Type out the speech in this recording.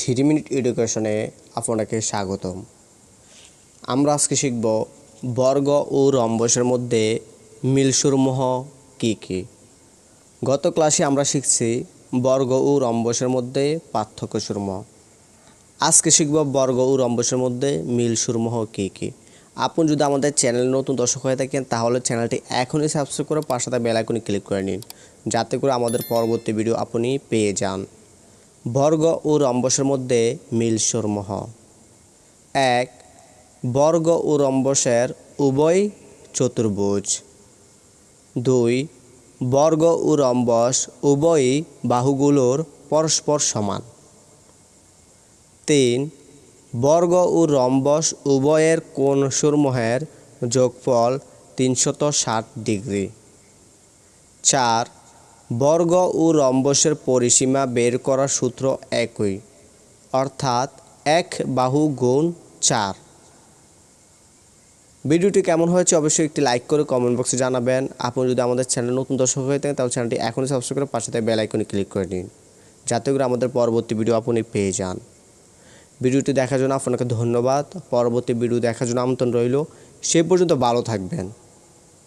Three minute এডুকেশনে আপনাকে স্বাগতম। আমরা আজকে শিখব বর্গ ও রম্বসের মধ্যে মিলসমূহ কী কী। গত ক্লাসে আমরা শিখছি বর্গ ও রম্বসের মধ্যে পার্থক্যসমূহ আজকে শিখব বর্গ ও রম্বসের মধ্যে মিলসমূহ কী কী। আপনি যদি আমাদের চ্যানেল নতুন দর্শক হয়ে থাকেন, তাহলে চ্যানেলটি এখনই সাবস্ক্রাইব করে পাশাতে থাকা বেল ক্লিক করে নিন, যাতে করে আমাদের পরবর্তী ভিডিও আপনি পেয়ে যান। বর্গ ও রম্বসের মধ্যে মিলসমূহ এক, বর্গ ও রম্বসের উভয় চতুর্ভুজ। দুই, বর্গ ও রম্বস উভয়ই বাহুগুলোর পরস্পর সমান। তিন, বর্গ ও রম্বস উভয়ের কোণসমূহের যোগফল তিনশত ষাট ডিগ্রি। চার বর্গ ও রম্বসের পরিসীমা বের করার সূত্র একই, অর্থাৎ এক বাহু গুণ চার। ভিডিওটি কেমন হয়েছে অবশ্যই একটি লাইক করে কমেন্ট বক্সে জানাবেন। আপনি যদি আমাদের চ্যানেল নতুন দর্শক হয়ে থাকেন, তাহলে চ্যানেলটি এখনই সাবস্ক্রাইব করে পাশে থেকে বেল আইকনে ক্লিক করে নিন, যাতে করে আমাদের পরবর্তী ভিডিও আপনি পেয়ে যান। ভিডিওটি দেখার জন্য আপনাকে ধন্যবাদ। পরবর্তী ভিডিও দেখার জন্য আমন্ত্রণ রইল। সে পর্যন্ত ভালো থাকবেন।